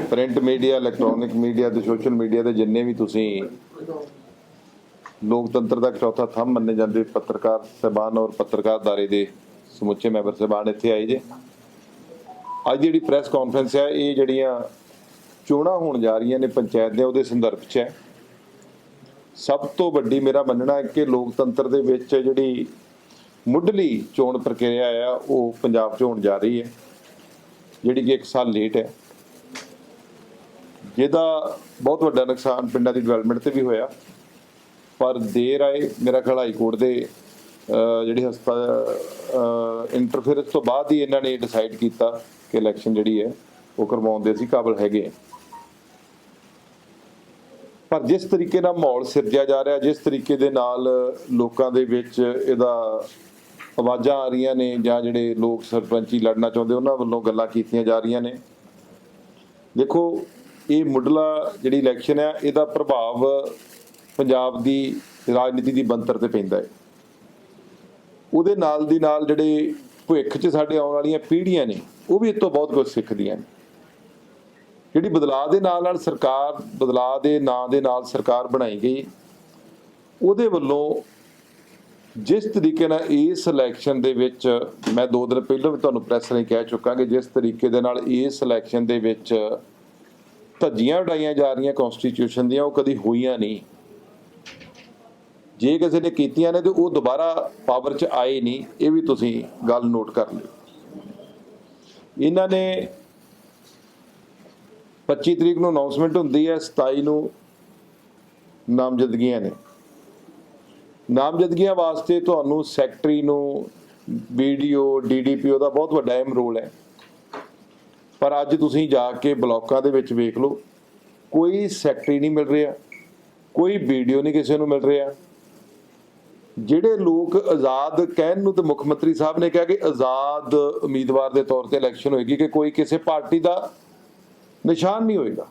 Print media electronic media ਤੇ social media ਦੇ ਜਿੰਨੇ ਵੀ ਤੁਸੀਂ ਲੋਕਤੰਤਰ ਦਾ ਇੱਕ ਚੌਥਾ ਥੰਮ ਮੰਨੇ ਜਾਂਦੇ ਪੱਤਰਕਾਰ ਸਹਿਬਾਨ ਔਰ ਪੱਤਰਕਾਰਦਾਰੇ ਦੇ ਸਮੁੱਚੇ ਮੈਂਬਰ ਸਹਿਬਾਨ ਇੱਥੇ ਆਏ ਜੇ। ਅੱਜ ਦੀ ਜਿਹੜੀ ਪ੍ਰੈਸ ਕਾਨਫਰੰਸ ਹੈ, ਇਹ ਜਿਹੜੀਆਂ ਚੋਣਾਂ ਹੋਣ ਜਾ ਰਹੀਆਂ ਨੇ ਪੰਚਾਇਤ ਦੇ ਉਹਦੇ ਸੰਦਰਭ 'ਚ ਹੈ। ਸਭ ਤੋਂ ਵੱਡੀ ਮੇਰਾ ਮੰਨਣਾ ਹੈ ਕਿ ਲੋਕਤੰਤਰ ਦੇ ਵਿੱਚ ਜਿਹੜੀ ਮੁੱਢਲੀ ਚੋਣ ਪ੍ਰਕਿਰਿਆ ਆ, ਉਹ ਪੰਜਾਬ 'ਚ ਹੋਣ ਜਾ ਰਹੀ ਹੈ। ਜਿਹੜੀ ਕਿ ਇੱਕ ਸਾਲ ਲੇਟ ਹੈ। ਜਿਹਦਾ ਬਹੁਤ ਵੱਡਾ ਨੁਕਸਾਨ ਪਿੰਡਾਂ ਦੀ ਡਿਵੈਲਪਮੈਂਟ ਤੇ ਵੀ ਹੋਇਆ। ਪਰ ਦੇਰ ਆਏ ਮੇਰਾ ਖਿਆਲ ਹਾਈ ਕੋਰਟ ਦੇ ਅਹ, ਜਿਹੜੀ ਹਸਪਤਾਲ ਇੰਟਰਫੇਰੈਂਸ ਤੋਂ ਬਾਅਦ ਹੀ ਇਹਨਾਂ ਨੇ ਡਿਸਾਈਡ ਕੀਤਾ ਕਿ ਇਲੈਕਸ਼ਨ ਜਿਹੜੀ ਹੈ ਉਹ ਕਰਵਾਉਣ ਦੇ ਅਸੀਂ ਕਾਬਲ ਹੈਗੇ ਹਾਂ। ਪਰ ਜਿਸ ਤਰੀਕੇ ਨਾਲ ਮਾਹੌਲ ਸਿਰਜਿਆ ਜਾ ਰਿਹਾ ਜਿਸ ਤਰੀਕੇ ਦੇ ਨਾਲ ਲੋਕਾਂ ਦੇ ਵਿੱਚ ਇਹਦਾ ਆਵਾਜ਼ਾਂ ਆ ਰਹੀਆਂ ਨੇ ਜਾਂ ਜਿਹੜੇ ਲੋਕ ਸਰਪੰਚੀ ਲੜਨਾ ਚਾਹੁੰਦੇ ਉਹਨਾਂ ਵੱਲੋਂ ਗੱਲਾਂ ਕੀਤੀਆਂ ਜਾ ਰਹੀਆਂ ਨੇ। ਦੇਖੋ ਇਹ ਮੁੱਢਲਾ ਜਿਹੜੀ ਇਲੈਕਸ਼ਨ ਹੈ ਇਹਦਾ ਪ੍ਰਭਾਵ ਪੰਜਾਬ ਦੀ ਰਾਜਨੀਤੀ ਦੀ ਬੰਤਰ ਤੇ ਪੈਂਦਾ ਹੈ। ਉਹਦੇ ਨਾਲ ਦੀ ਨਾਲ ਜਿਹੜੇ ਭਵਿੱਖ 'ਚ ਸਾਡੇ ਆਉਣ ਵਾਲੀਆਂ ਪੀੜ੍ਹੀਆਂ ਨੇ, ਉਹ ਵੀ ਇਹ ਤੋਂ ਬਹੁਤ ਕੁਝ ਸਿੱਖਦੀਆਂ ਨੇ। ਜਿਹੜੀ ਬਦਲਾਅ ਦੇ ਨਾਲ ਨਾਲ ਸਰਕਾਰ, ਬਦਲਾਅ ਦੇ ਨਾਂ ਦੇ ਨਾਲ ਸਰਕਾਰ ਬਣਾਈ ਗਈ, ਉਹਦੇ ਵੱਲੋਂ ਜਿਸ ਤਰੀਕੇ ਨਾਲ ਇਸ ਇਲੈਕਸ਼ਨ ਦੇ ਵਿੱਚ, ਮੈਂ ਦੋ ਦਿਨ ਪਹਿਲਾਂ ਵੀ ਤੁਹਾਨੂੰ ਪ੍ਰੈਸ ਰਾਹੀਂ ਕਹਿ ਚੁੱਕਾ ਕਿ ਜਿਸ ਤਰੀਕੇ ਦੇ ਨਾਲ ਇਸ ਇਲੈਕਸ਼ਨ ਦੇ ਵਿੱਚ ਧੱਜੀਆਂ ਉਡਾਈਆਂ ਜਾ ਰਹੀਆਂ ਕਨਸਟੀਟਿਊਸ਼ਨ ਦੀਆਂ, ਉਹ ਕਦੀ ਹੋਈਆਂ ਨਹੀਂ। ਜੇ ਕਿਸੇ ਨੇ ਕੀਤੀਆਂ ਨੇ ਤੇ ਉਹ ਦੁਬਾਰਾ ਪਾਵਰ 'ਚ ਆਏ ਨਹੀਂ, ਇਹ ਵੀ ਤੁਸੀਂ ਗੱਲ ਨੋਟ ਕਰ ਲਿਓ। ਇਹਨਾਂ ਨੇ 25 ਤਰੀਕ ਨੂੰ ਅਨਾਉਂਸਮੈਂਟ ਹੁੰਦੀ ਹੈ 27 ਨੂੰ ਨਾਮਜ਼ਦਗੀਆਂ ਨੇ। ਨਾਮਜ਼ਦਗੀਆਂ ਵਾਸਤੇ ਤੁਹਾਨੂੰ ਸੈਕਟਰੀ ਨੂੰ ਵੀਡੀਓ ਡੀਡੀਪੀਓ ਦਾ ਬਹੁਤ ਵੱਡਾ ਅਹਿਮ ਰੋਲ ਹੈ। ਪਰ ਅੱਜ ਤੁਸੀਂ ਜਾ ਕੇ ਬਲਾਕਾਂ ਦੇ ਵਿੱਚ ਵੇਖ ਲਓ, ਕੋਈ ਸੈਕਟਰੀ ਨਹੀਂ ਮਿਲ ਰਿਹਾ, ਕੋਈ ਵੀਡੀਓ ਨਹੀਂ ਕਿਸੇ ਨੂੰ ਮਿਲ ਰਿਹਾ। ਜਿਹੜੇ ਲੋਕ ਆਜ਼ਾਦ ਕਹਿਣ ਨੂੰ ਤੇ ਮੁੱਖ ਮੰਤਰੀ ਸਾਹਿਬ ਨੇ ਕਿਹਾ ਕਿ ਆਜ਼ਾਦ ਉਮੀਦਵਾਰ ਦੇ ਤੌਰ ਤੇ ਇਲੈਕਸ਼ਨ ਹੋਏਗੀ ਕਿ ਕੋਈ ਕਿਸੇ ਪਾਰਟੀ ਦਾ ਨਿਸ਼ਾਨ ਨਹੀਂ ਹੋਏਗਾ।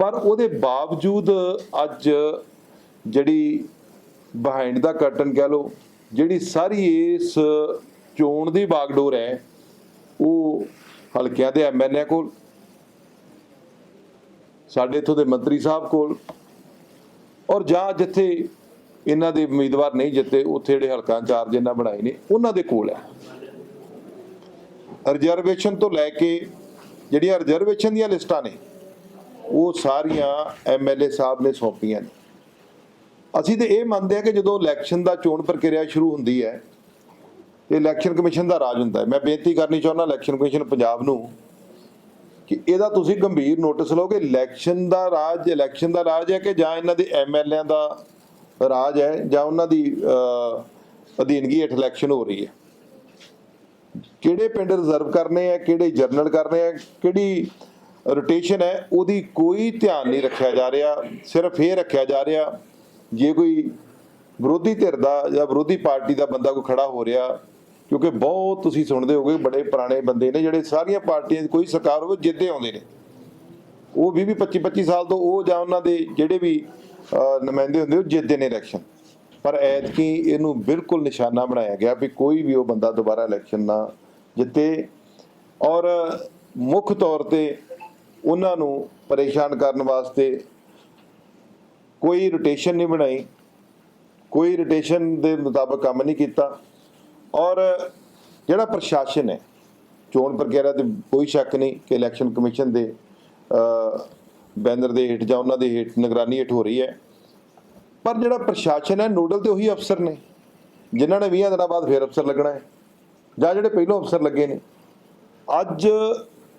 ਪਰ ਉਹਦੇ ਬਾਵਜੂਦ ਅੱਜ ਜਿਹੜੀ ਬਿਹਾਈਂਡ ਦਾ ਕਰਟਨ ਕਹਿ ਲਓ, ਜਿਹੜੀ ਸਾਰੀ ਇਸ ਚੋਣ ਦੀ ਬਾਗਡੋਰ ਹੈ ਉਹ ਹਲਕਿਆਂ ਦੇ ਐਮਐਲਏ ਕੋਲ, ਸਾਡੇ ਇਥੋਂ ਦੇ ਮੰਤਰੀ ਸਾਹਿਬ ਕੋਲ, ਔਰ ਜਾਂ ਜਿੱਥੇ ਇਹਨਾਂ ਦੇ ਉਮੀਦਵਾਰ ਨਹੀਂ ਜਿੱਤੇ, ਉੱਥੇ ਜਿਹੜੇ ਹਲਕਾ ਇੰਚਾਰਜ ਇਹਨਾਂ ਬਣਾਏ ਨੇ, ਉਹਨਾਂ ਦੇ ਕੋਲ ਹੈ। ਰਿਜ਼ਰਵੇਸ਼ਨ ਤੋਂ ਲੈ ਕੇ ਜਿਹੜੀਆਂ ਰਿਜ਼ਰਵੇਸ਼ਨ ਦੀਆਂ ਲਿਸਟਾਂ ਨੇ, ਉਹ ਸਾਰੀਆਂ ਐਮਐਲਏ ਸਾਹਿਬ ਨੇ ਸੌਂਪੀਆਂ ਨੇ। ਅਸੀਂ ਤੇ ਇਹ ਮੰਨਦੇ ਹਾਂ ਕਿ ਜਦੋਂ ਇਲੈਕਸ਼ਨ ਦਾ ਚੋਣ ਪ੍ਰਕਿਰਿਆ ਸ਼ੁਰੂ ਹੁੰਦੀ ਹੈ ਤੇ ਇਲੈਕਸ਼ਨ ਕਮਿਸ਼ਨ ਦਾ ਰਾਜ ਹੁੰਦਾ ਹੈ। ਮੈਂ ਬੇਨਤੀ ਕਰਨੀ ਚਾਹੁੰਦਾ ਇਲੈਕਸ਼ਨ ਕਮਿਸ਼ਨ ਪੰਜਾਬ ਨੂੰ ਕਿ ਇਹਦਾ ਤੁਸੀਂ ਗੰਭੀਰ ਨੋਟਿਸ ਲਓ ਕਿ ਇਲੈਕਸ਼ਨ ਦਾ ਰਾਜ ਇਲੈਕਸ਼ਨ ਦਾ ਰਾਜ ਹੈ ਕਿ ਜਾਂ ਇਹਨਾਂ ਦੇ ਐਮਐਲਏਆਂ ਦਾ ਰਾਜ ਹੈ ਜਾਂ ਉਹਨਾਂ ਦੀ ਅਧੀਨਗੀ ਹੇਠ ਇਲੈਕਸ਼ਨ ਹੋ ਰਹੀ ਹੈ। ਕਿਹੜੇ ਪਿੰਡ ਰਿਜ਼ਰਵ ਕਰਨੇ ਆ ਕਿਹੜੇ ਜਰਨਲ ਕਰਨੇ ਆ ਕਿਹੜੀ ਰੋਟੇਸ਼ਨ ਹੈ, ਉਹਦੀ ਕੋਈ ਧਿਆਨ ਨਹੀਂ ਰੱਖਿਆ ਜਾ ਰਿਹਾ। ਸਿਰਫ ਇਹ ਰੱਖਿਆ ਜਾ ਰਿਹਾ, ਜੇ ਕੋਈ ਵਿਰੋਧੀ ਧਿਰ ਦਾ ਜਾਂ ਵਿਰੋਧੀ ਪਾਰਟੀ ਦਾ ਬੰਦਾ ਕੋਈ ਖੜਾ ਹੋ ਰਿਹਾ ਕਿਉਂਕਿ ਬਹੁਤ ਤੁਸੀਂ ਸੁਣਦੇ ਹੋਗੇ, ਬੜੇ ਪੁਰਾਣੇ ਬੰਦੇ ਨੇ ਜਿਹੜੇ ਸਾਰੀਆਂ ਪਾਰਟੀਆਂ ਦੀ ਕੋਈ ਸਰਕਾਰ ਹੋਵੇ, ਜਿੱਦੇ ਆਉਂਦੇ ਨੇ। ਉਹ 20 25 25 ਸਾਲ ਤੋਂ ਉਹ ਜਾਂ ਉਹਨਾਂ ਦੇ ਜਿਹੜੇ ਵੀ ਨੁਮਾਇੰਦੇ ਹੁੰਦੇ, ਉਹ ਜਿੱਤਦੇ ਨੇ ਇਲੈਕਸ਼ਨ। ਪਰ ਐਤਕੀ ਇਹਨੂੰ ਬਿਲਕੁਲ ਨਿਸ਼ਾਨਾ ਬਣਾਇਆ ਗਿਆ ਵੀ ਕੋਈ ਵੀ ਉਹ ਬੰਦਾ ਦੁਬਾਰਾ ਇਲੈਕਸ਼ਨ ਨਾ ਜਿੱਤੇ। ਔਰ ਮੁੱਖ ਤੌਰ ਤੇ ਉਹਨਾਂ ਨੂੰ ਪਰੇਸ਼ਾਨ ਕਰਨ ਵਾਸਤੇ ਕੋਈ ਰੋਟੇਸ਼ਨ ਨਹੀਂ ਬਣਾਈ। ਕੋਈ ਰੋਟੇਸ਼ਨ ਦੇ ਮੁਤਾਬਕ ਕੰਮ ਨਹੀਂ ਕੀਤਾ। ਔਰ ਜਿਹੜਾ ਪ੍ਰਸ਼ਾਸਨ ਹੈ, ਚੋਣ ਪ੍ਰਕਿਰਿਆ ਤੇ ਕੋਈ ਸ਼ੱਕ ਨਹੀਂ ਕਿ ਇਲੈਕਸ਼ਨ ਕਮਿਸ਼ਨ ਦੇ ਬੈਨਰ ਦੇ ਹੇਠ ਜਾਂ ਉਹਨਾਂ ਦੇ ਹੇਠ ਨਿਗਰਾਨੀ ਹੇਠ ਹੋ ਰਹੀ ਹੈ। ਪਰ ਜਿਹੜਾ ਪ੍ਰਸ਼ਾਸਨ ਹੈ, ਨੋਡਲ ਤੇ ਉਹੀ ਅਫਸਰ ਨੇ। ਜਿਨ੍ਹਾਂ ਨੇ 20 ਦਿਨਾਂ ਬਾਅਦ ਫੇਰ ਅਫਸਰ ਲੱਗਣਾ ਹੈ, ਜਾਂ ਜਿਹੜੇ ਪਹਿਲੋਂ ਅਫਸਰ ਲੱਗੇ ਨੇ। ਅੱਜ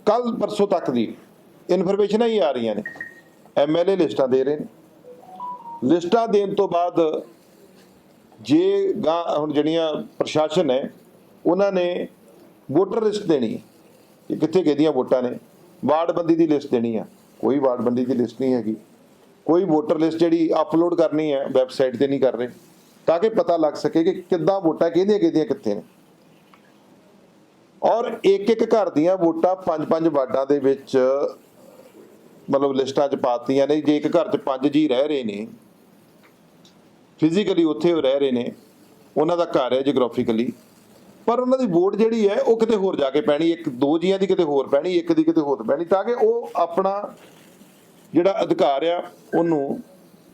ਕੱਲ ਪਰਸੋਂ ਤੱਕ ਦੀ ਇਨਫੋਰਮੇਸ਼ਨਾਂ ਹੀ ਆ ਰਹੀਆਂ ਨੇ। ਐਮਐਲਏ ਲਿਸਟਾਂ ਦੇ ਰਹੇ ਨੇ। ਲਿਸਟਾਂ ਦੇਣ ਤੋਂ ਬਾਅਦ ਜੇ ਗਾਂ ਹੁਣ ਜਿਹੜੀਆਂ ਪ੍ਰਸ਼ਾਸਨ ਹੈ ਉਹਨਾਂ ਨੇ ਵੋਟਰ ਲਿਸਟ ਦੇਣੀ ਹੈ ਕਿ ਕਿੱਥੇ ਕਿਹਦੀਆਂ ਵੋਟਾਂ ਨੇ। ਵਾਰਡਬੰਦੀ ਦੀ ਲਿਸਟ ਦੇਣੀ ਆ। ਕੋਈ ਵਾਰਡਬੰਦੀ ਦੀ ਲਿਸਟ ਨਹੀਂ ਹੈਗੀ। ਕੋਈ ਵੋਟਰ ਲਿਸਟ ਜਿਹੜੀ ਅਪਲੋਡ ਕਰਨੀ ਹੈ, ਵੈਬਸਾਈਟ ਤੇ ਨਹੀਂ ਕਰ ਰਹੇ, ਤਾਂ ਕਿ ਪਤਾ ਲੱਗ ਸਕੇ ਕਿ ਕਿੱਦਾਂ ਵੋਟਾਂ ਕਿਹਦੀਆਂ ਕਿਹਦੀਆਂ ਕਿੱਥੇ ਨੇ। ਔਰ ਇੱਕ ਇੱਕ ਘਰ ਦੀਆਂ ਵੋਟਾਂ ਪੰਜ ਪੰਜ ਵਾਰਡਾਂ ਦੇ ਵਿੱਚ ਮਤਲਬ ਲਿਸਟਾਂ 'ਚ ਪਾਤੀਆਂ ਨੇ। ਜੇ ਇੱਕ ਘਰ 'ਚ ਪੰਜ ਜੀ ਰਹਿ ਰਹੇ ਨੇ ਫਿਜ਼ੀਕਲੀ ਉੱਥੇ ਉਹ ਰਹਿ ਰਹੇ ਨੇ, ਉਹਨਾਂ ਦਾ ਘਰ ਹੈ ਜੀਓਗ੍ਰਾਫਿਕਲੀ ਪਰ ਉਹਨਾਂ ਦੀ ਵੋਟ ਜਿਹੜੀ ਹੈ ਉਹ ਕਿਤੇ ਹੋਰ ਜਾ ਕੇ ਪੈਣੀ, ਇੱਕ ਦੋ ਜੀਆਂ ਦੀ ਕਿਤੇ ਹੋਰ ਪੈਣੀ, ਇੱਕ ਦੀ ਕਿਤੇ ਹੋਰ ਪੈਣੀ, ਤਾਂ ਕਿ ਉਹ ਆਪਣਾ ਜਿਹੜਾ ਅਧਿਕਾਰ ਆ, ਉਹਨੂੰ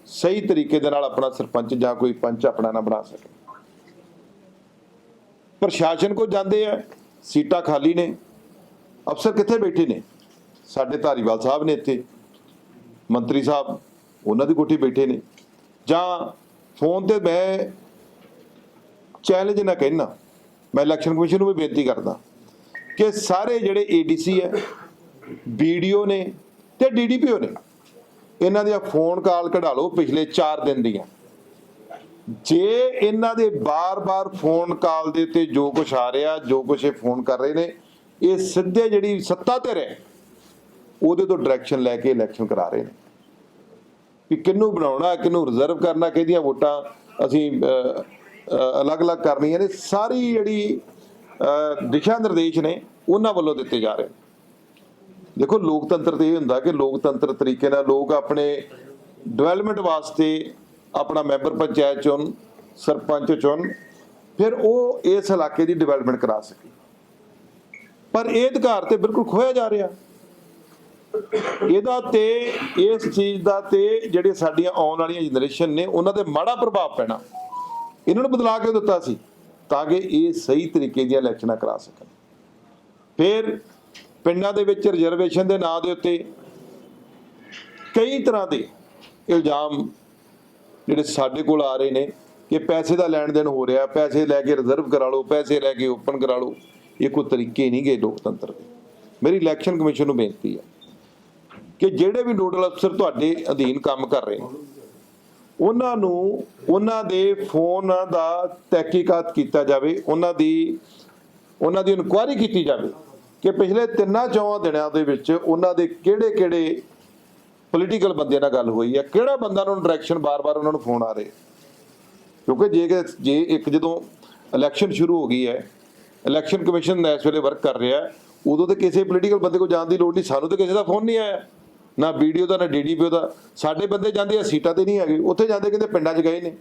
ਸਹੀ ਤਰੀਕੇ ਦੇ ਨਾਲ ਆਪਣਾ ਸਰਪੰਚ ਜਾਂ ਕੋਈ ਪੰਚ ਆਪਣਾ ਨਾ ਬਣਾ ਸਕੇ। ਪ੍ਰਸ਼ਾਸਨ ਕੋ ਜਾਂਦੇ ਆ, ਸੀਟਾਂ ਖਾਲੀ ਨੇ, ਅਫਸਰ ਕਿੱਥੇ ਬੈਠੇ ਨੇ? ਸਾਡੇ ਧਾਰੀਵਾਲ ਸਾਹਿਬ ਨੇ ਇੱਥੇ, ਮੰਤਰੀ ਸਾਹਿਬ, ਉਹਨਾਂ ਦੀ ਕੋਠੀ ਬੈਠੇ ਨੇ, ਜਾਂ ਫੋਨ ਤੇ ਮੈਂ ਚੈਲੰਜ ਨਾ ਕਹਿਣਾ ਮੈਂ ਇਲੈਕਸ਼ਨ ਕਮਿਸ਼ਨ ਨੂੰ ਵੀ ਬੇਨਤੀ ਕਰਦਾ ਕਿ ਸਾਰੇ ਜਿਹੜੇ ਏਡੀਸੀ ਹੈ ਵੀਡੀਓ ਨੇ ਤੇ ਡੀਡੀਪੀਓ ਨੇ, ਇਹਨਾਂ ਦੀਆਂ ਫੋਨ ਕਾਲ ਕਢਾ ਲਓ ਪਿਛਲੇ 4 ਦਿਨ ਦੀਆਂ। ਜੇ ਇਹਨਾਂ ਦੇ ਬਾਰ-ਬਾਰ ਫੋਨ ਕਾਲ ਦੇ ਉੱਤੇ ਜੋ ਕੁਝ ਆ ਰਿਹਾ, ਜੋ ਕੁਝ ਇਹ ਫੋਨ ਕਰ ਰਹੇ ਨੇ, ਇਹ ਸਿੱਧੇ ਜਿਹੜੀ ਸੱਤਾ ਤੇ ਰਹੇ, ਉਹਦੇ ਤੋਂ ਡਾਇਰੈਕਸ਼ਨ ਲੈ ਕੇ ਇਲੈਕਸ਼ਨ ਕਰਾ ਰਹੇ ਨੇ। ਕਿ ਕਿਹਨੂੰ ਬਣਾਉਣਾ, ਕਿਹਨੂੰ ਰਿਜ਼ਰਵ ਕਰਨਾ, ਕਿਹਦੀਆਂ ਵੋਟਾਂ ਅਸੀਂ ਅਲੱਗ-ਅਲੱਗ ਕਰਨੀਆਂ ਨੇ, ਸਾਰੀ ਜਿਹੜੀ ਦਿਸ਼ਾ ਨਿਰਦੇਸ਼ ਨੇ, ਉਹਨਾਂ ਵੱਲੋਂ ਦਿੱਤੇ ਜਾ ਰਹੇ ਨੇ। ਦੇਖੋ, ਲੋਕਤੰਤਰ ਤੇ ਇਹ ਹੁੰਦਾ ਕਿ ਲੋਕਤੰਤਰ ਤਰੀਕੇ ਨਾਲ ਲੋਕ ਆਪਣੇ ਡਿਵੈਲਪਮੈਂਟ ਵਾਸਤੇ ਆਪਣਾ ਮੈਂਬਰ ਪੰਚਾਇਤ ਚੁਣ, ਸਰਪੰਚ ਚੁਣ, ਫਿਰ ਉਹ ਇਸ ਇਲਾਕੇ ਦੀ ਡਿਵੈਲਪਮੈਂਟ ਕਰਾ ਸਕੇ। ਪਰ ਇਹ ਅਧਿਕਾਰ ਤੇ ਬਿਲਕੁਲ ਖੋਇਆ ਜਾ ਰਿਹਾ। ਇਹਦਾ ਤੇ, ਇਸ ਚੀਜ਼ ਦਾ ਤੇ ਜਿਹੜੇ ਸਾਡੀਆਂ ਆਉਣ ਵਾਲੀਆਂ ਜਨਰੇਸ਼ਨ ਨੇ, ਉਹਨਾਂ ਤੇ ਮਾੜਾ ਪ੍ਰਭਾਵ ਪੈਣਾ। ਇਹਨਾਂ ਨੂੰ ਬਦਲਾ ਕੇ ਦਿੱਤਾ ਸੀ? ਤਾਂ ਕਿ ਇਹ ਸਹੀ ਤਰੀਕੇ ਦੀਆਂ ਇਲੈਕਸ਼ਨਾਂ ਕਰਾ ਸਕਣ। ਫਿਰ ਪਿੰਡਾਂ ਦੇ ਵਿੱਚ ਰਿਜ਼ਰਵੇਸ਼ਨ ਦੇ ਨਾਂ ਦੇ ਉੱਤੇ ਕਈ ਤਰ੍ਹਾਂ ਦੇ ਇਲਜ਼ਾਮ ਜਿਹੜੇ ਸਾਡੇ ਕੋਲ ਆ ਰਹੇ ਨੇ ਕਿ ਪੈਸੇ ਦਾ ਲੈਣ ਦੇਣ ਹੋ ਰਿਹਾ, ਪੈਸੇ ਲੈ ਕੇ ਰਿਜ਼ਰਵ ਕਰਾ ਲਓ, ਪੈਸੇ ਲੈ ਕੇ ਓਪਨ ਕਰਾ ਲਓ। ਇਹ ਕੋਈ ਤਰੀਕੇ ਨਹੀਂ ਗਏ ਲੋਕਤੰਤਰ ਦੇ। ਮੇਰੀ ਇਲੈਕਸ਼ਨ ਕਮਿਸ਼ਨ ਨੂੰ ਬੇਨਤੀ ਹੈ। ਕਿ ਜਿਹੜੇ ਵੀ ਨੋਡਲ ਅਫਸਰ ਤੁਹਾਡੇ ਅਧੀਨ ਕੰਮ ਕਰ ਰਹੇ ਉਹਨਾਂ ਨੂੰ, ਉਹਨਾਂ ਦੇ ਫੋਨ ਦਾ ਤਹਿਕੀਕਾਤ ਕੀਤਾ ਜਾਵੇ, ਉਹਨਾਂ ਦੀ ਉਹਨਾਂ ਦੀ ਇਨਕੁਆਇਰੀ ਕੀਤੀ ਜਾਵੇ ਕਿ ਪਿਛਲੇ ਤਿੰਨਾਂ ਚੌਹਾਂ ਦਿਨਾਂ ਦੇ ਵਿੱਚ ਉਹਨਾਂ ਦੇ ਕਿਹੜੇ ਕਿਹੜੇ ਪੋਲੀਟੀਕਲ ਬੰਦਿਆਂ ਨਾਲ ਗੱਲ ਹੋਈ ਹੈ, ਕਿਹੜਾ ਬੰਦਾ ਉਹਨਾਂ ਨੂੰ ਡਾਇਰੈਕਸ਼ਨ ਬਾਰ-ਬਾਰ ਉਹਨਾਂ ਨੂੰ ਫੋਨ ਆ ਰਹੇ ਕਿਉਂਕਿ ਜੇ ਜੇ ਇੱਕ ਜਦੋਂ ਇਲੈਕਸ਼ਨ ਸ਼ੁਰੂ ਹੋ ਗਈ ਹੈ ਇਲੈਕਸ਼ਨ ਕਮਿਸ਼ਨ ਇਸ ਵੇਲੇ ਵਰਕ ਕਰ ਰਿਹਾ ਉਦੋਂ ਤੇ ਕਿਸੇ ਪੋਲੀਟੀਕਲ ਬੰਦੇ ਕੋਲ ਜਾਣ ਦੀ ਲੋੜ ਨਹੀਂ, ਸਾਨੂੰ ਤੇ ਕਿਸੇ ਦਾ ਫੋਨ ਨਹੀਂ ਆਇਆ। ਨਾ ਵੀਡੀਓ ਦਾ, ਨਾ ਡੀਡੀਪੀਓ ਦਾ। ਸਾਡੇ ਬੰਦੇ ਜਾਂਦੇ ਆ, ਸੀਟਾਂ ਤੇ ਨਹੀਂ ਹੈਗੇ। ਉੱਥੇ ਜਾਂਦੇ ਕਹਿੰਦੇ ਪਿੰਡਾਂ 'ਚ ਗਏ ਨੇ।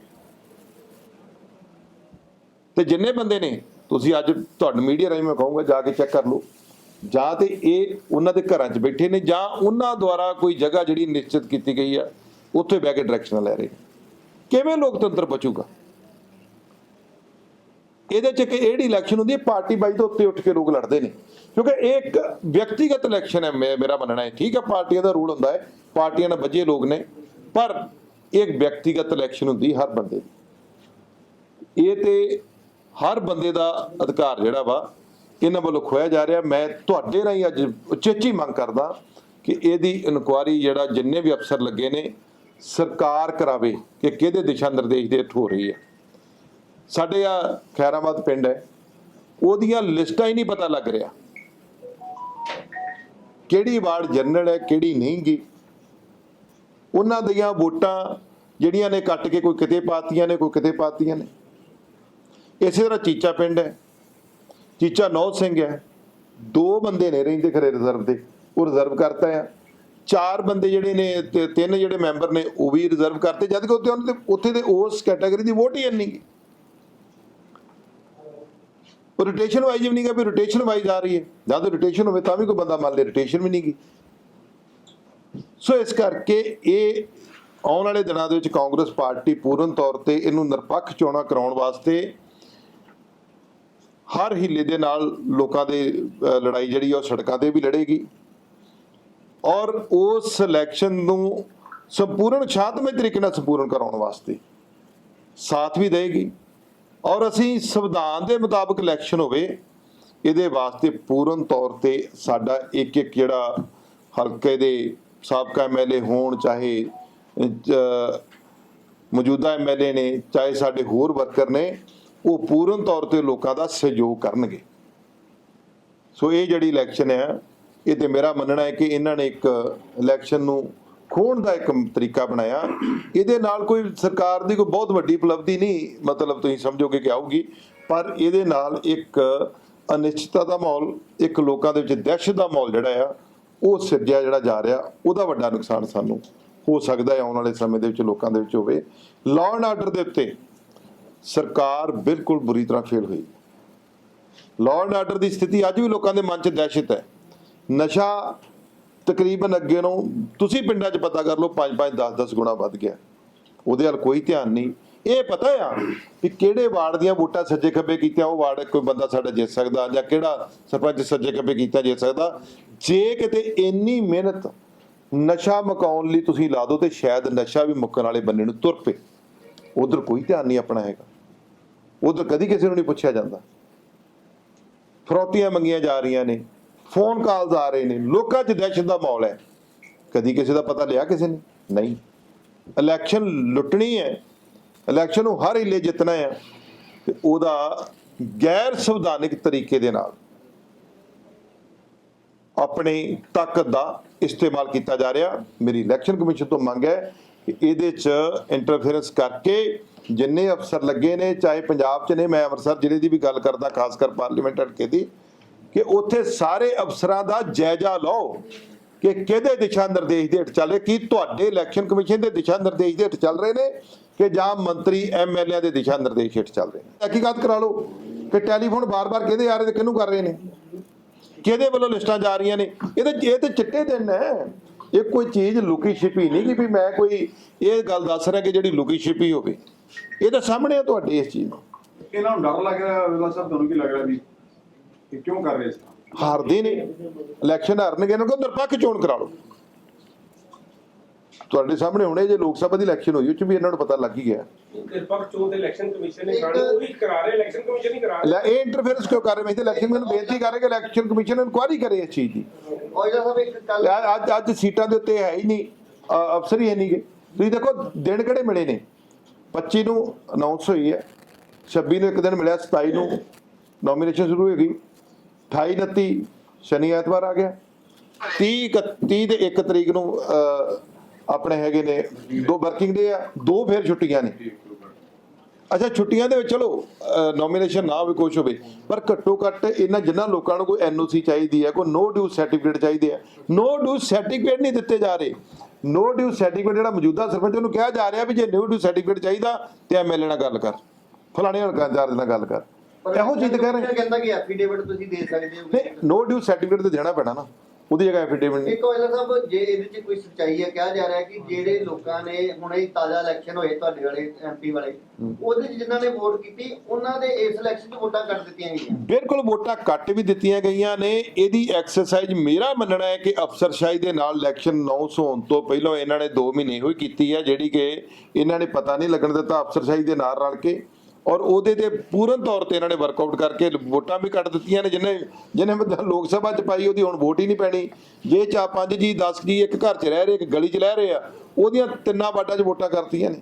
ਤੇ ਜਿੰਨੇ ਬੰਦੇ ਨੇ, ਤੁਸੀਂ ਅੱਜ ਤੁਹਾਡੇ ਮੀਡੀਆ ਰਾਹੀਂ ਮੈਂ ਕਹੂੰਗਾ, ਜਾ ਕੇ ਚੈੱਕ ਕਰ ਲਓ। ਜਾਂ ਤੇ ਇਹ ਉਹਨਾਂ ਦੇ ਘਰਾਂ 'ਚ ਬੈਠੇ ਨੇ, ਜਾਂ ਉਹਨਾਂ ਦੁਆਰਾ ਕੋਈ ਜਗ੍ਹਾ ਜਿਹੜੀ ਨਿਸ਼ਚਿਤ ਕੀਤੀ ਗਈ ਆ, ਉੱਥੇ ਬਹਿ ਕੇ ਡਾਇਰੈਕਸ਼ਨਾਂ ਲੈ ਰਹੇ ਨੇ। ਕਿਵੇਂ ਲੋਕਤੰਤਰ ਬਚੂਗਾ? ਇਹਦੇ ਚ ਕਿ ਜਿਹੜੀ ਇਲੈਕਸ਼ਨ ਹੁੰਦੀ ਹੈ, ਪਾਰਟੀ ਬਾਈ ਤੋਂ ਉੱਤੇ ਉੱਠ ਕੇ ਲੋਕ ਲੜਦੇ ਨੇ। ਕਿਉਂਕਿ ਇਹ ਇੱਕ ਵਿਅਕਤੀਗਤ ਇਲੈਕਸ਼ਨ ਹੈ, ਮੇ- ਮੇਰਾ ਮੰਨਣਾ ਹੈ। ਠੀਕ ਹੈ, ਪਾਰਟੀਆਂ ਦਾ ਰੂਲ ਹੁੰਦਾ ਹੈ, ਪਾਰਟੀਆਂ ਨਾਲ ਵੱਜੇ ਲੋਕ ਨੇ, ਪਰ ਇਹ ਇੱਕ ਵਿਅਕਤੀਗਤ ਇਲੈਕਸ਼ਨ ਹੁੰਦੀ ਹਰ ਬੰਦੇ ਦੀ। ਇਹ ਤੇ ਹਰ ਬੰਦੇ ਦਾ ਅਧਿਕਾਰ ਜਿਹੜਾ ਵਾ, ਇਹਨਾਂ ਵੱਲੋਂ ਖੋਇਆ ਜਾ ਰਿਹਾ। ਮੈਂ ਤੁਹਾਡੇ ਰਾਹੀਂ ਅੱਜ ਉਚੇਚੀ ਮੰਗ ਕਰਦਾ ਕਿ ਇਹਦੀ ਇਨਕੁਆਰੀ ਜਿਹੜਾ ਜਿੰਨੇ ਵੀ ਅਫਸਰ ਲੱਗੇ ਨੇ, ਸਰਕਾਰ ਕਰਾਵੇ ਕਿ ਕਿਹਦੇ ਦਿਸ਼ਾ ਨਿਰਦੇਸ਼ ਦੇ ਹੇਠ ਹੋ ਰਹੀ ਹੈ। ਸਾਡੇ ਆ ਖੈਰਾਬਾਦ ਪਿੰਡ ਹੈ, ਉਹਦੀਆਂ ਲਿਸਟਾਂ ਹੀ ਨਹੀਂ ਪਤਾ ਲੱਗ ਰਿਹਾ। ਕਿਹੜੀ ਵਾਰਡ ਜਨਰਲ ਹੈ, ਕਿਹੜੀ ਨਹੀਂ ਗੀ। ਉਹਨਾਂ ਦੀਆਂ ਵੋਟਾਂ ਜਿਹੜੀਆਂ ਨੇ ਕੱਟ ਕੇ ਕੋਈ ਕਿਤੇ ਪਾਤੀਆਂ ਨੇ, ਕੋਈ ਕਿਤੇ ਪਾਤੀਆਂ ਨੇ। ਇਸੇ ਤਰ੍ਹਾਂ ਚੀਚਾ ਪਿੰਡ ਹੈ, ਚੀਚਾ ਨੌ ਸਿੰਘ ਹੈ, ਦੋ ਬੰਦੇ ਨੇ ਰਹਿੰਦੇ ਖਰੇ ਰਿਜ਼ਰਵ ਦੇ, ਉਹ ਰਿਜ਼ਰਵ ਕਰਤਾ ਆ। ਚਾਰ ਬੰਦੇ ਜਿਹੜੇ ਨੇ, ਤੇ ਤਿੰਨ ਜਿਹੜੇ ਮੈਂਬਰ ਨੇ, ਉਹ ਵੀ ਰਿਜ਼ਰਵ ਕਰਤੇ, ਜਦ ਕਿ ਉੱਥੇ ਉਹਨਾਂ ਦੇ ਉੱਥੇ ਦੇ ਉਸ ਕੈਟਾਗਰੀ ਦੀ ਵੋਟ ਹੀ ਇੰਨੀ ਉਹ ਰੋਟੇਸ਼ਨ ਵਾਈਜ਼ ਵੀ ਨਹੀਂ ਗਾ ਵੀ ਰੋਟੇਸ਼ਨ ਵਾਈਜ਼ ਆ ਰਹੀ ਹੈ। ਜਦ ਰੋਟੇਸ਼ਨ ਹੋਵੇ ਤਾਂ ਵੀ ਕੋਈ ਬੰਦਾ ਮੰਨ ਲੇ ਰੋਟੇਸ਼ਨ ਵੀ ਨਹੀਂ ਗੀ। ਸੋ ਇਸ ਕਰਕੇ ਇਹ ਆਉਣ ਵਾਲੇ ਦਿਨਾਂ ਦੇ ਵਿੱਚ ਕਾਂਗਰਸ ਪਾਰਟੀ ਪੂਰਨ ਤੌਰ ਤੇ ਇਹਨੂੰ ਨਿਰਪੱਖ ਚੋਣਾਂ ਕਰਾਉਣ ਵਾਸਤੇ ਹਰ ਹਿੱਲੇ ਦੇ ਨਾਲ ਲੋਕਾਂ ਦੇ ਲੜਾਈ ਜਿਹੜੀ ਆ ਉਹ ਸੜਕਾਂ ਤੇ ਵੀ ਲੜੇਗੀ। ਔਰ ਉਸ ਇਲੈਕਸ਼ਨ ਨੂੰ ਸੰਪੂਰਨ ਸ਼ਾਂਤਮਈ ਤਰੀਕੇ ਨਾਲ ਸੰਪੂਰਨ ਕਰਾਉਣ ਵਾਸਤੇ ਸਾਥ ਵੀ ਦੇਗੀ ਔਰ ਅਸੀਂ ਸੰਵਿਧਾਨ ਦੇ ਮੁਤਾਬਕ ਇਲੈਕਸ਼ਨ ਹੋਵੇ ਇਹਦੇ ਵਾਸਤੇ ਪੂਰਨ ਤੌਰ ਤੇ ਸਾਡਾ ਇੱਕ ਇੱਕ ਜਿਹੜਾ ਹਲਕੇ ਦੇ ਸਾਬਕਾ ਐਮਐਲਏ ਹੋਣ ਚਾਹੇ ਅਹ, ਮੌਜੂਦਾ ਐਮਐਲਏ ਨੇ ਚਾਹੇ ਸਾਡੇ ਹੋਰ ਵਰਕਰ ਨੇ ਉਹ ਪੂਰਨ ਤੌਰ ਤੇ ਲੋਕਾਂ ਦਾ ਸਹਿਯੋਗ ਕਰਨਗੇ। ਸੋ ਇਹ ਜਿਹੜੀ ਇਲੈਕਸ਼ਨ ਹੈ ਇਹ ਤੇ ਮੇਰਾ ਮੰਨਣਾ ਹੈ ਕਿ ਇਹਨਾਂ ਨੇ ਇੱਕ ਇਲੈਕਸ਼ਨ ਨੂੰ ਖੋਣ ਦਾ ਇੱਕ ਤਰੀਕਾ ਬਣਾਇਆ। ਇਹਦੇ ਨਾਲ ਕੋਈ ਸਰਕਾਰ ਦੀ ਕੋਈ ਬਹੁਤ ਵੱਡੀ ਉਪਲਬਧੀ ਨਹੀਂ, ਮਤਲਬ ਤੁਸੀਂ ਸਮਝੋਗੇ ਕਿ ਆਊਗੀ। ਪਰ ਇਹਦੇ ਨਾਲ ਇੱਕ ਅਨਿਸ਼ਚਿਤਤਾ ਦਾ ਮਾਹੌਲ, ਇੱਕ ਲੋਕਾਂ ਦੇ ਵਿੱਚ ਦਹਿਸ਼ਤ ਦਾ ਮਾਹੌਲ ਜਿਹੜਾ ਆ, ਉਹ ਸਿਰਜਿਆ ਜਿਹੜਾ ਜਾ ਰਿਹਾ, ਉਹਦਾ ਵੱਡਾ ਨੁਕਸਾਨ ਸਾਨੂੰ ਹੋ ਸਕਦਾ ਹੈ ਆਉਣ ਵਾਲੇ ਸਮੇਂ ਦੇ ਵਿੱਚ ਲੋਕਾਂ ਦੇ ਵਿੱਚ ਹੋਵੇ। ਲਾਅ ਐਂਡ ਆਰਡਰ ਦੇ ਉੱਤੇ ਸਰਕਾਰ ਬਿਲਕੁਲ ਬੁਰੀ ਤਰ੍ਹਾਂ ਫੇਲ ਹੋਈ। ਲਾਅ ਐਂਡ ਆਰਡਰ ਦੀ ਸਥਿਤੀ ਅੱਜ ਵੀ ਲੋਕਾਂ ਦੇ ਮਨ 'ਚ ਦਹਿਸ਼ਤ ਹੈ। ਨਸ਼ਾ ਤਕਰੀਬਨ ਅੱਗੇ ਨੂੰ ਤੁਸੀਂ ਪਿੰਡਾਂ 'ਚ ਪਤਾ ਕਰ ਲਓ 5-5 10-10 ਗੁਣਾ ਵੱਧ ਗਿਆ। ਉਹਦੇ ਵੱਲ ਕੋਈ ਧਿਆਨ ਨਹੀਂ। ਇਹ ਪਤਾ ਆ ਕਿ ਕਿਹੜੇ ਵਾਰਡ ਦੀਆਂ ਵੋਟਾਂ ਸੱਜੇ ਖੱਬੇ ਕੀਤੀਆਂ, ਉਹ ਵਾਰਡ ਕੋਈ ਬੰਦਾ ਸਾਡਾ ਜਿੱਤ ਸਕਦਾ ਜਾਂ ਕਿਹੜਾ ਸਰਪੰਚ ਸੱਜੇ ਖੱਬੇ ਕੀਤਾ ਜਿੱਤ ਸਕਦਾ। ਜੇ ਕਿਤੇ ਇੰਨੀ ਮਿਹਨਤ ਨਸ਼ਾ ਮੁਕਾਉਣ ਲਈ ਤੁਸੀਂ ਲਾ ਦਿਓ ਤੇ ਸ਼ਾਇਦ ਨਸ਼ਾ ਵੀ ਮੁੱਕਣ ਵਾਲੇ ਬੰਨੇ ਨੂੰ ਤੁਰ ਪਏ। ਉਧਰ ਕੋਈ ਧਿਆਨ ਨਹੀਂ ਆਪਣਾ ਹੈਗਾ। ਉਧਰ ਕਦੀ ਕਿਸੇ ਨੂੰ ਨਹੀਂ ਪੁੱਛਿਆ ਜਾਂਦਾ। ਫਰੋਤੀਆਂ ਮੰਗੀਆਂ ਜਾ ਰਹੀਆਂ ਨੇ। ਫੋਨ ਕਾਲਸ ਆ ਰਹੇ ਨੇ। ਲੋਕਾਂ 'ਚ ਦਹਿਸ਼ਤ ਦਾ ਮਾਹੌਲ ਹੈ। ਕਦੀ ਕਿਸੇ ਦਾ ਪਤਾ ਲਿਆ ਕਿਸੇ ਨੇ? ਨਹੀਂ। ਇਲੈਕਸ਼ਨ ਲੁੱਟਣੀ ਹੈ। ਇਲੈਕਸ਼ਨ ਨੂੰ ਹਰ ਹਿੱਲੇ ਜਿੱਤਣਾ ਹੈ। ਤੇ ਉਹਦਾ ਗੈਰ ਸੰਵਿਧਾਨਿਕ ਤਰੀਕੇ ਦੇ ਨਾਲ ਆਪਣੀ ਤਾਕਤ ਦਾ ਇਸਤੇਮਾਲ ਕੀਤਾ ਜਾ ਰਿਹਾ। ਮੇਰੀ ਇਲੈਕਸ਼ਨ ਕਮਿਸ਼ਨ ਤੋਂ ਮੰਗ ਹੈ ਕਿ ਇਹਦੇ 'ਚ ਇੰਟਰਫੇਰੈਂਸ ਕਰਕੇ ਜਿੰਨੇ ਅਫਸਰ ਲੱਗੇ ਨੇ, ਚਾਹੇ ਪੰਜਾਬ 'ਚ ਨੇ, ਮੈਂ ਅੰਮ੍ਰਿਤਸਰ ਜ਼ਿਲ੍ਹੇ ਦੀ ਵੀ ਗੱਲ ਕਰਦਾ, ਖਾਸ ਕਰ ਪਾਰਲੀਮੈਂਟ ਹਲਕੇ ਦੀ ਕਿ ਉੱਥੇ ਸਾਰੇ ਅਫਸਰਾਂ ਦਾ ਜਾਇਜ਼ਾ ਲਓ ਕਿ ਕਿਹਦੇ ਦਿਸ਼ਾ ਨਿਰਦੇਸ਼ ਦੇ ਹੇਠ ਚੱਲ ਰਹੇ, ਕੀ ਤੁਹਾਡੇ ਇਲੈਕਸ਼ਨ ਕਮਿਸ਼ਨ ਦੇ ਦਿਸ਼ਾ ਨਿਰਦੇਸ਼ ਦੇ ਹੇਠ ਚੱਲ ਰਹੇ ਨੇ ਕਿ ਜਾਂ ਮੰਤਰੀ ਐਮਐਲਏ ਦੇ ਦਿਸ਼ਾ ਨਿਰਦੇਸ਼ ਹੇਠ ਚੱਲ ਰਹੇ ਨੇ। ਤਹਿਕੀਕਾਤ ਕਰਾ ਲਓ ਕਿ ਟੈਲੀਫੋਨ ਬਾਰ-ਬਾਰ ਕਿਹਦੇ ਆ ਰਹੇ ਤੇ ਕਿਹਨੂੰ ਕਰ ਰਹੇ ਨੇ? ਕਿਹਦੇ ਵੱਲੋਂ ਲਿਸਟਾਂ ਜਾ ਰਹੀਆਂ ਨੇ? ਇਹ ਤਾਂ ਇਹ ਤੇ ਚਿੱਟੇ ਦਿਨ ਹੈ। ਇਹ ਕੋਈ ਚੀਜ਼ ਲੁਕੀ ਛਿਪੀ ਨਹੀਂ ਕਿ ਵੀ ਮੈਂ ਕੋਈ ਇਹ ਗੱਲ ਦੱਸ ਰਿਹਾ ਕਿ ਜਿਹੜੀ ਲੁਕੀ ਛਿਪੀ ਹੋਵੇ। ਇਹ ਤਾਂ ਸਾਹਮਣੇ ਆ ਤੁਹਾਡੇ ਇਸ ਚੀਜ਼ ਨੂੰ। ਇਹਨਾਂ ਨੂੰ ਡਰ ਲੱਗ ਰਿਹਾ ਵਿਲਾ ਸਾਹਿਬ, ਤੁਹਾਨੂੰ ਕੀ ਲੱਗ ਰਿਹਾ ਵੀ ਕਿ ਕਿਉਂ ਕਰ ਰਹੇ ਇਸ ਤਰ੍ਹਾਂ ਹਾਰਦੇ ਨੇ ਇਲੈਕਸ਼ਨ ਹਾਰਨਗੇ ਇਹਨਾਂ ਕੋਲ ਨਿਰਪੱਖ ਚੋਣ ਕਰਾ ਲਓ। ਤੁਹਾਡੇ ਸਾਹਮਣੇ ਹੁਣੇ ਜੇ ਲੋਕ ਸਭਾ ਦੀ ਇਲੈਕਸ਼ਨ ਹੋਈ ਉਹ ਚ ਵੀ ਇਹਨਾਂ ਨੂੰ ਪਤਾ ਲੱਗ ਹੀ ਗਿਆ। ਨਿਰਪੱਖ ਚੋਣ ਤੇ ਇਲੈਕਸ਼ਨ ਕਮਿਸ਼ਨ ਨੇ ਕਰਾਣੀ ਉਹ ਹੀ ਕਰਾ ਰਹੇ ਇਲੈਕਸ਼ਨ ਕਮਿਸ਼ਨ ਹੀ ਕਰਾ ਲੈ ਇਹ ਇੰਟਰਫੇਰੈਂਸ ਕਿਉਂ ਕਰ ਰਹੇ? ਮੈਂ ਤੇ ਇਲੈਕਸ਼ਨ ਮੈਨੂੰ ਬੇਨਤੀ ਕਰ ਰਿਹਾ ਕਿ ਇਲੈਕਸ਼ਨ ਕਮਿਸ਼ਨ ਇਨਕੁਆਇਰੀ ਕਰੇ ਇਸ ਚੀਜ਼ ਦੀ। ਔਜਲਾ ਸਾਹਿਬ ਇੱਕ ਕੱਲ ਲੈ ਅੱਜ ਅੱਜ ਸੀਟਾਂ ਦੇ ਉੱਤੇ ਹੈ ਹੀ ਨਹੀਂ। ਅਫਸਰ ਹੀ ਹੈ ਨਹੀਂਗੇ ਤੁਸੀਂ ਦੇਖੋ ਦਿਨ ਕਿਹੜੇ ਮਿਲੇ ਨੇ? 25 ਨੂੰ ਅਨਾਉਂਸ ਹੋਈ ਹੈ। 26 ਨੂੰ ਇੱਕ ਦਿਨ ਮਿਲਿਆ 27 ਨੂੰ ਨੋਮੀਨੇਸ਼ਨ ਸ਼ੁਰੂ ਹੋ ਗਈ। 28 29 ਸ਼ਨੀ ਐਤਵਾਰ ਆ ਗਿਆ। 30 31 ਤੇ 1 ਤਰੀਕ ਨੂੰ ਆਪਣੇ ਹੈਗੇ ਨੇ, ਦੋ ਵਰਕਿੰਗ ਡੇ ਆ, ਦੋ ਫੇਰ ਛੁੱਟੀਆਂ ਨੇ। ਅੱਛਾ, ਛੁੱਟੀਆਂ ਦੇ ਵਿੱਚ ਚਲੋ ਨੋਮੀਨੇਸ਼ਨ ਨਾ ਹੋਵੇ, ਕੁਛ ਹੋਵੇ, ਪਰ ਘੱਟੋ ਘੱਟ ਇਹਨਾਂ ਜਿਨ੍ਹਾਂ ਲੋਕਾਂ ਨੂੰ ਕੋਈ ਐਨਓਸੀ ਚਾਹੀਦੀ ਹੈ ਕੋਈ ਨੋ ਡਿਊ ਸਰਟੀਫਿਕੇਟ ਚਾਹੀਦੇ ਆ। ਨੋ ਡਿਊ ਸਰਟੀਫਿਕੇਟ ਨਹੀਂ ਦਿੱਤੇ ਜਾ ਰਹੇ। ਨੋ ਡਿਊ ਸਰਟੀਫਿਕੇਟ ਜਿਹੜਾ ਮੌਜੂਦਾ ਸਰਪੰਚ ਉਹਨੂੰ ਕਿਹਾ ਜਾ ਰਿਹਾ ਵੀ ਜੇ ਨੋ ਡਿਊ ਸਰਟੀਫਿਕੇਟ ਚਾਹੀਦਾ, ਤੇ ਐਮਐਲਏ ਨਾਲ ਗੱਲ ਕਰ। ਫਲਾਣੇ ਹਲਕਾ ਇੰਚਾਰਜ ਨਾਲ ਗੱਲ ਕਰ। ਇਹੋ ਚੀਜ਼ ਤਾਂ ਕਹਿ ਰਹੇ ਕਹਿੰਦਾ ਕਿ ਐਫੀਡੇਵਿਟ ਤੁਸੀਂ ਦੇ ਸਕਦੇ ਹੋ। ਨਹੀਂ ਨੋ ਡਿਊ ਸਰਟੀਫਿਕੇਟ ਤੇ ਦੇਣਾ ਪੈਣਾ ਨਾ। ਉਹਦੀ ਜਗ੍ਹਾ ਐਫੀਡੇਵਿਟ ਨਹੀਂ। ਇੱਕ ਔਜਲਾ ਸਾਹਿਬ ਜੇ ਇਹਦੇ 'ਚ ਕੋਈ ਸੱਚਾਈ ਹੈ ਕਿਹਾ ਜਾ ਰਿਹਾ ਕਿ ਜਿਹੜੇ ਲੋਕਾਂ ਨੇ ਹੁਣੇ ਤਾਜ਼ਾ ਇਲੈਕਸ਼ਨ ਹੋਏ ਤੁਹਾਡੇ ਵਾਲੇ ਐਮਪੀ ਵਾਲੇ ਉਹਦੇ 'ਚ ਜਿਨ੍ਹਾਂ ਨੇ ਵੋਟ ਕੀਤੀ ਉਹਨਾਂ ਦੇ ਇਸ ਇਲੈਕਸ਼ਨ 'ਚ ਵੋਟਾਂ ਕੱਟ ਦਿੱਤੀਆਂ ਗਈਆਂ। ਬਿਲਕੁਲ ਵੋਟਾਂ ਕੱਟ ਵੀ ਦਿੱਤੀਆਂ ਗਈਆਂ ਨੇ। ਇਹਦੀ ਐਕਸਰਸਾਈਜ਼ ਮੇਰਾ ਮੰਨਣਾ ਹੈ ਕਿ ਅਫਸਰਸ਼ਾਹੀ ਦੇ ਨਾਲ ਇਲੈਕਸ਼ਨ ਅਨਾਉਂਸ ਹੋਣ ਤੋਂ ਪਹਿਲਾਂ ਇਹਨਾਂ ਨੇ 2 ਮਹੀਨੇ ਹੋਈ ਕੀਤੀ ਹੈ ਜਿਹੜੀ ਕਿ ਇਹਨਾਂ ਨੇ ਪਤਾ ਨਹੀਂ ਲੱਗਣ ਦਿੱਤਾ ਅਫਸਰਸ਼ਾਹੀ ਦੇ ਨਾਲ ਰਲ ਕੇ। ਔਰ ਉਹਦੇ ਤੇ ਪੂਰਨ ਤੌਰ ਤੇ ਇਹਨਾਂ ਨੇ ਵਰਕਆਊਟ ਕਰਕੇ ਵੋਟਾਂ ਵੀ ਕੱਟ ਦਿੱਤੀਆਂ ਨੇ ਜਿਹਨੇ ਜਿਹਨੇ ਲੋਕ ਸਭਾ ਚ ਪਾਈ, ਉਹਦੀ ਹੁਣ ਵੋਟ ਹੀ ਨਹੀਂ ਪੈਣੀ। ਜੇ ਚਾ ਪੰਜ ਜੀ 10 ਜੀ ਇੱਕ ਘਰ ਚ ਰਹਿ ਰਹੇ, ਇੱਕ ਗਲੀ ਚ ਰਹਿ ਰਹੇ ਆ, ਉਹਦੀਆਂ ਤਿੰਨਾਂ ਵਾਰਡਾਂ ਚ ਵੋਟਾਂ ਕਰਤੀਆਂ ਨੇ।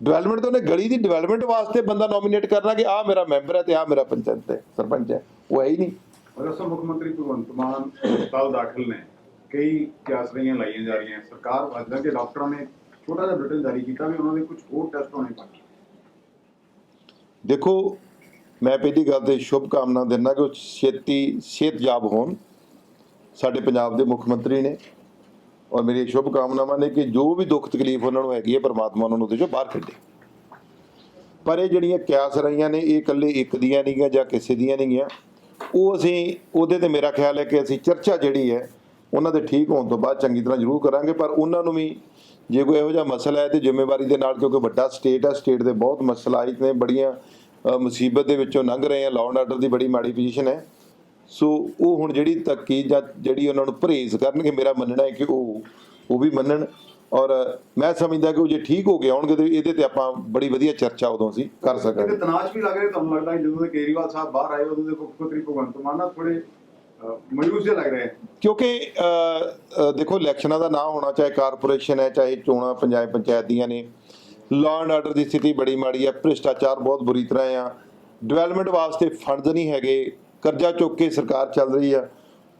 ਡਿਵੈਲਪਮੈਂਟ ਤੋਂ ਉਹਨੇ ਗਲੀ ਦੀ ਡਿਵੈਲਪਮੈਂਟ ਵਾਸਤੇ ਬੰਦਾ ਨੋਮੀਨੇਟ ਕਰਨਾ ਕਿ ਆਹ ਮੇਰਾ ਮੈਂਬਰ ਹੈ ਤੇ ਆਹ ਮੇਰਾ ਪੰਚਾਇਤ ਹੈ, ਸਰਪੰਚ ਹੈ, ਉਹ ਹੈ ਹੀ ਨਹੀਂ। ਔਰ ਮੁੱਖ ਮੰਤਰੀ ਭਗਵੰਤ ਮਾਨ ਹਸਪਤਾਲ ਦਾਖਲ ਨੇ, ਕਈ ਕਿਆਸਰੀਆਂ ਲਾਈਆਂ ਜਾ ਰਹੀਆਂ, ਸਰਕਾਰ ਵਾਜਦਾ ਕਿ ਡਾਕਟਰਾਂ ਨੇ ਛੋਟਾ ਜਿਹਾ ਬ੍ਰਿਟਨ ਜਾਰੀ ਕੀਤਾ, ਵੀ ਉਹਨਾਂ ਦੇ ਕੁਝ ਹੋਰ ਟੈਸਟ ਹੋਣੇ ਬਾਕੀ ਦੇਖੋ, ਮੈਂ ਪਹਿਲੀ ਗੱਲ ਤੇ ਸ਼ੁਭ ਕਾਮਨਾ ਦਿੰਦਾ ਕਿ ਉਹ ਛੇਤੀ ਸਿਹਤਯਾਬ ਹੋਣ। ਸਾਡੇ ਪੰਜਾਬ ਦੇ ਮੁੱਖ ਮੰਤਰੀ ਨੇ ਔਰ ਮੇਰੀ ਸ਼ੁਭ ਕਾਮਨਾਵਾਂ ਨੇ ਕਿ ਜੋ ਵੀ ਦੁੱਖ ਤਕਲੀਫ ਉਹਨਾਂ ਨੂੰ ਹੈਗੀ ਹੈ, ਪਰਮਾਤਮਾ ਉਹਨਾਂ ਨੂੰ ਉਹਦੇ ਚੋਂ ਬਾਹਰ ਕੱਢੇ। ਪਰ ਇਹ ਜਿਹੜੀਆਂ ਕਿਆਸ ਰਹੀਆਂ ਨੇ, ਇਹ ਇਕੱਲੇ ਇੱਕ ਦੀਆਂ ਨਹੀਂ ਗਿਆ ਜਾਂ ਕਿਸੇ ਦੀਆਂ ਨਹੀਂ ਗਿਆ। ਉਹ ਅਸੀਂ, ਉਹਦੇ ਤੇ ਮੇਰਾ ਖਿਆਲ ਹੈ ਕਿ ਅਸੀਂ ਚਰਚਾ ਜਿਹੜੀ ਹੈ, ਉਹਨਾਂ ਦੇ ਠੀਕ ਹੋਣ ਤੋਂ ਬਾਅਦ ਚੰਗੀ ਤਰ੍ਹਾਂ ਜ਼ਰੂਰ ਕਰਾਂਗੇ, ਪਰ ਉਹਨਾਂ ਨੂੰ ਵੀ ਜੇ ਕੋਈ ਇਹੋ ਜਿਹਾ ਮਸਲਾ ਹੈ ਤੇ ਜ਼ਿੰਮੇਵਾਰੀ ਦੇ ਨਾਲ ਕਿਉਂਕਿ ਵੱਡਾ ਸਟੇਟ ਹੈ ਸਟੇਟ ਦੇ ਬਹੁਤ ਮਸਲਾਈ ਨੇ ਬੜੀਆਂ ਮੁਸੀਬਤ ਦੇ ਵਿੱਚੋਂ ਲੰਘ ਰਹੇ ਆ ਲਾਅ ਐਂਡ ਆਰਡਰ ਦੀ ਬੜੀ ਮਾੜੀ ਪੋਜੀਸ਼ਨ ਹੈ। ਸੋ ਉਹ ਹੁਣ ਜਿਹੜੀ ਤੱਕੀ ਜਾਂ ਜਿਹੜੀ ਉਹਨਾਂ ਨੂੰ ਪਰਹੇਜ਼ ਕਰਨਗੇ ਮੇਰਾ ਮੰਨਣਾ ਹੈ ਕਿ ਉਹ ਉਹ ਵੀ ਮੰਨਣ। ਔਰ ਮੈਂ ਸਮਝਦਾ ਕਿ ਉਹ ਜੇ ਠੀਕ ਹੋ ਗਏ ਆਉਣਗੇ ਤੇ ਇਹਦੇ ਤੇ ਆਪਾਂ ਬੜੀ ਵਧੀਆ ਚਰਚਾ ਉਦੋਂ ਅਸੀਂ ਕਰ ਸਕਾਂਗੇ। ਤਨਾਸ਼ ਵੀ ਲੱਗ ਰਿਹਾ ਤੁਹਾਨੂੰ ਲੱਗਦਾ ਜਦੋਂ ਦੇ ਕੇਜਰੀਵਾਲ ਸਾਹਿਬ ਬਾਹਰ ਆਏ ਉਦੋਂ ਦੇ ਮੁੱਖ ਮੰਤਰੀ ਭਗਵੰਤ ਮਾਨ ਨਾਲ ਥੋੜੇ ਮਾਯੂਸ ਜਿਹੇ ਲੱਗ ਰਿਹਾ ਹੈ। ਕਿਉਂਕਿ ਦੇਖੋ, ਇਲੈਕਸ਼ਨਾਂ ਦਾ ਨਾ ਹੋਣਾ ਚਾਹੇ ਕਾਰਪੋਰੇਸ਼ਨ ਹੈ, ਚਾਹੇ ਚੋਣਾਂ ਪੰਜਾਬ ਪੰਚਾਇਤ ਦੀਆਂ ਨੇ ਲਾਅ ਐਂਡ ਆਰਡਰ ਦੀ ਸਥਿਤੀ ਬੜੀ ਮਾੜੀ ਹੈ, ਭ੍ਰਿਸ਼ਟਾਚਾਰ ਬਹੁਤ ਬੁਰੀ ਤਰ੍ਹਾਂ ਆ ਡਿਵੈਲਪਮੈਂਟ ਵਾਸਤੇ ਫੰਡਸ ਨਹੀਂ ਹੈਗੇ, ਕਰਜ਼ਾ ਚੁੱਕ ਕੇ ਸਰਕਾਰ ਚੱਲ ਰਹੀ ਆ,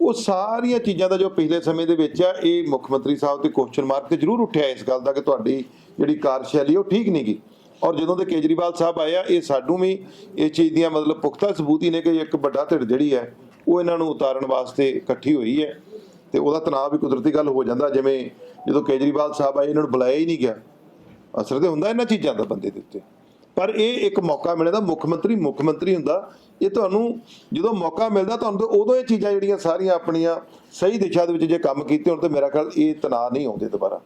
ਉਹ ਸਾਰੀਆਂ ਚੀਜ਼ਾਂ ਦਾ ਜੋ ਪਿਛਲੇ ਸਮੇਂ ਦੇ ਵਿੱਚ ਆ, ਇਹ ਮੁੱਖ ਮੰਤਰੀ ਸਾਹਿਬ ਤੇ ਕੁਐਸਚਨ ਮਾਰਕ ਤੇ ਜ਼ਰੂਰ ਉੱਠਿਆ ਇਸ ਗੱਲ ਦਾ ਕਿ ਤੁਹਾਡੀ ਜਿਹੜੀ ਕਾਰਜਸ਼ੈਲੀ ਉਹ ਠੀਕ ਨਹੀਂ ਗਈ ਔਰ ਜਦੋਂ ਦੇ ਕੇਜਰੀਵਾਲ ਸਾਹਿਬ ਆਏ ਆ, ਇਹ ਸਾਨੂੰ ਵੀ ਇਸ ਚੀਜ਼ ਦੀਆਂ ਮਤਲਬ ਪੁਖਤਾ ਸਬੂਤ ਹੀ ਨੇ ਕਿ ਇੱਕ ਵੱਡਾ ਧਿਰ ਜਿਹੜੀ ਹੈ ਉਹ ਇਹਨਾਂ ਨੂੰ ਉਤਾਰਨ ਵਾਸਤੇ ਇਕੱਠੀ ਹੋਈ ਹੈ ਤੇ ਉਹਦਾ ਤਣਾਅ ਵੀ ਕੁਦਰਤੀ ਗੱਲ ਹੋ ਜਾਂਦਾ, ਜਿਵੇਂ ਜਦੋਂ ਕੇਜਰੀਵਾਲ ਸਾਹਿਬ ਆਏ, ਇਹਨਾਂ ਨੂੰ ਬੁਲਾਇਆ ਹੀ ਨਹੀਂ ਗਿਆ। ਅਸਰ ਤੇ ਹੁੰਦਾ ਇਹਨਾਂ ਚੀਜ਼ਾਂ ਦਾ ਬੰਦੇ ਦੇ ਉੱਤੇ। ਪਰ ਇਹ ਇੱਕ ਮੌਕਾ ਮਿਲਦਾ, ਮੁੱਖ ਮੰਤਰੀ ਮੁੱਖ ਮੰਤਰੀ ਹੁੰਦਾ, ਇਹ ਤੁਹਾਨੂੰ ਜਦੋਂ ਮੌਕਾ ਮਿਲਦਾ, ਤੁਹਾਨੂੰ ਤਾਂ ਉਦੋਂ ਇਹ ਚੀਜ਼ਾਂ ਜਿਹੜੀਆਂ ਸਾਰੀਆਂ ਆਪਣੀਆਂ ਸਹੀ ਦਿਸ਼ਾ ਦੇ ਵਿੱਚ ਜੇ ਕੰਮ ਕੀਤੇ ਹੋਣ, ਤੇ ਮੇਰਾ ਖਿਆਲ ਇਹ ਤਣਾਅ ਨਹੀਂ ਆਉਂਦੇ ਦੁਬਾਰਾ।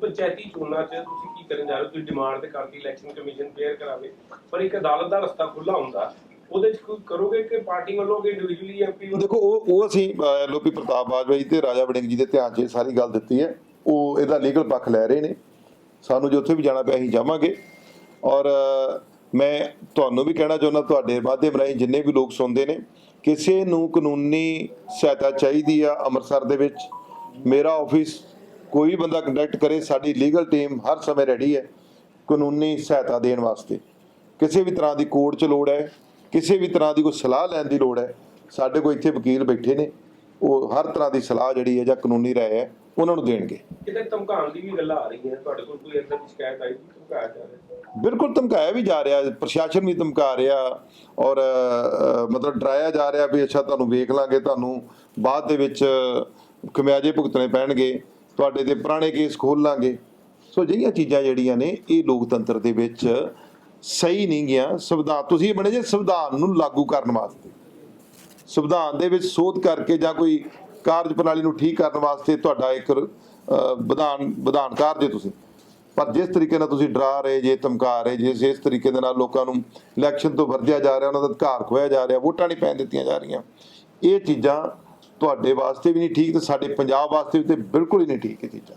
ਪੰਚਾਇਤੀ ਚੋਣਾਂ 'ਚ ਤੁਸੀਂ ਕੀ ਕਰਨ ਜਾ ਰਹੇ ਹੋ? ਤੁਸੀਂ ਡਿਮਾਂਡ ਤੇ ਕਰਤੀ ਇਲੈਕਸ਼ਨ ਕਮਿਸ਼ਨ ਫੇਅਰ ਕਰਾਵੇ। ਪਰ ਇੱਕ ਅਦਾਲਤ ਦਾ ਰਸਤਾ ਖੁੱਲਾ ਹੁੰਦਾ ਉਹਦੇ 'ਚ ਕੋਈ ਕਰੋਗੇ ਕਿ ਪਾਰਟੀ ਵੱਲੋਂ ਕਿ ਇੰਡੀਵਿਜੂਅਲੀ ਐਮਪੀ ਦੇਖੋ, ਉਹ ਉਹ ਅਸੀਂ ਐਲਓਪੀ ਪ੍ਰਤਾਪ ਬਾਜਵਾ ਜੀ ਤੇ ਰਾਜਾ ਵੜਿੰਗ ਜੀ ਦੇ ਧਿਆਨ 'ਚ ਇਹ ਸਾਰੀ ਗੱਲ ਦਿੱਤੀ ਹੈ। ਉਹ ਇਹਦਾ ਲੀਗਲ ਪੱਖ ਲੈ ਰਹੇ ਨੇ। ਸਾਨੂੰ ਜੇ ਉੱਥੇ ਵੀ ਜਾਣਾ ਪਿਆ, ਅਸੀਂ ਜਾਵਾਂਗੇ। ਔਰ ਮੈਂ ਤੁਹਾਨੂੰ ਵੀ ਕਹਿਣਾ ਚਾਹੁੰਦਾ, ਤੁਹਾਡੇ ਮਾਧਿਅਮ ਰਾਹੀਂ ਜਿੰਨੇ ਵੀ ਲੋਕ ਸੁਣਦੇ ਨੇ, ਕਿਸੇ ਨੂੰ ਕਾਨੂੰਨੀ ਸਹਾਇਤਾ ਚਾਹੀਦੀ ਆ ਅੰਮ੍ਰਿਤਸਰ ਦੇ ਵਿੱਚ। ਮੇਰਾ ਆਫਿਸ ਕੋਈ ਬੰਦਾ ਕੰਟੈਕਟ ਕਰੇ, ਸਾਡੀ ਲੀਗਲ ਟੀਮ ਹਰ ਸਮੇਂ ਰੈਡੀ ਹੈ ਕਾਨੂੰਨੀ ਸਹਾਇਤਾ ਦੇਣ ਵਾਸਤੇ। ਕਿਸੇ ਵੀ ਤਰ੍ਹਾਂ ਦੀ ਕੋਰਟ 'ਚ ਲੋੜ ਹੈ ਕਿਸੇ ਵੀ ਤਰ੍ਹਾਂ ਦੀ ਕੋਈ ਸਲਾਹ ਲੈਣ ਦੀ ਲੋੜ ਹੈ ਸਾਡੇ ਕੋਲ ਇੱਥੇ ਵਕੀਲ ਬੈਠੇ ਨੇ ਉਹ ਹਰ ਤਰ੍ਹਾਂ ਦੀ ਸਲਾਹ ਜਿਹੜੀ ਹੈ ਜਾਂ ਕਾਨੂੰਨੀ ਰਾਏ ਹੈ ਉਹਨਾਂ ਨੂੰ ਦੇਣਗੇ। ਕਿਤੇ ਧਮਕਾਉਣ ਦੀ ਵੀ ਗੱਲਾਂ ਆ ਰਹੀਆਂ ਤੁਹਾਡੇ ਕੋਲ ਕੋਈ ਦੀ ਸ਼ਿਕਾਇਤ ਆਈ ਧਮਕਾਇਆ ਜਾ ਰਿਹਾ? ਬਿਲਕੁਲ ਧਮਕਾਇਆ ਵੀ ਜਾ ਰਿਹਾ ਪ੍ਰਸ਼ਾਸਨ ਵੀ ਧਮਕਾ ਰਿਹਾ ਔਰ ਮਤਲਬ ਡਰਾਇਆ ਜਾ ਰਿਹਾ ਵੀ ਅੱਛਾ ਤੁਹਾਨੂੰ ਵੇਖ ਲਾਂਗੇ ਤੁਹਾਨੂੰ ਬਾਅਦ ਦੇ ਵਿੱਚ ਖਮਿਆਜੇ ਭੁਗਤਣੇ ਪੈਣਗੇ ਤੁਹਾਡੇ ਤੇ ਪੁਰਾਣੇ ਕੇਸ ਖੋਲ ਲਾਂਗੇ। ਸੋ ਜਿਹੜੀਆਂ ਚੀਜ਼ਾਂ ਜਿਹੜੀਆਂ ਨੇ ਇਹ ਲੋਕਤੰਤਰ ਦੇ ਵਿੱਚ ਸਹੀ ਨਹੀਂ ਗਿਆ, ਸੰਵਿਧਾਨ, ਤੁਸੀਂ ਇਹ ਬਣੇ ਜੇ ਸੰਵਿਧਾਨ ਨੂੰ ਲਾਗੂ ਕਰਨ ਵਾਸਤੇ। ਸੰਵਿਧਾਨ ਦੇ ਵਿੱਚ ਸੋਧ ਕਰਕੇ ਜਾਂ ਕੋਈ ਕਾਰਜ ਪ੍ਰਣਾਲੀ ਨੂੰ ਠੀਕ ਕਰਨ ਵਾਸਤੇ ਤੁਹਾਡਾ ਇੱਕ ਵਿਧਾਨ ਵਿਧਾਨ ਕਾਰਜ ਹੈ ਤੁਸੀਂ। ਪਰ ਜਿਸ ਤਰੀਕੇ ਨਾਲ ਤੁਸੀਂ ਡਰਾ ਰਹੇ ਜੇ, ਧਮਕਾ ਰਹੇ ਜੇ, ਜਿਸ ਤਰੀਕੇ ਦੇ ਨਾਲ ਲੋਕਾਂ ਨੂੰ ਇਲੈਕਸ਼ਨ ਤੋਂ ਵਰਜਿਆ ਜਾ ਰਿਹਾ, ਉਹਨਾਂ ਦਾ ਅਧਿਕਾਰ ਖੋਇਆ ਜਾ ਰਿਹਾ, ਵੋਟਾਂ ਨਹੀਂ ਪੈਣ ਦਿੱਤੀਆਂ ਜਾ ਰਹੀਆਂ, ਇਹ ਚੀਜ਼ਾਂ ਤੁਹਾਡੇ ਵਾਸਤੇ ਵੀ ਨਹੀਂ ਠੀਕ ਤੇ ਸਾਡੇ ਪੰਜਾਬ ਵਾਸਤੇ ਵੀ ਤੇ ਬਿਲਕੁਲ ਹੀ ਨਹੀਂ ਠੀਕ ਇਹ ਚੀਜ਼ਾਂ।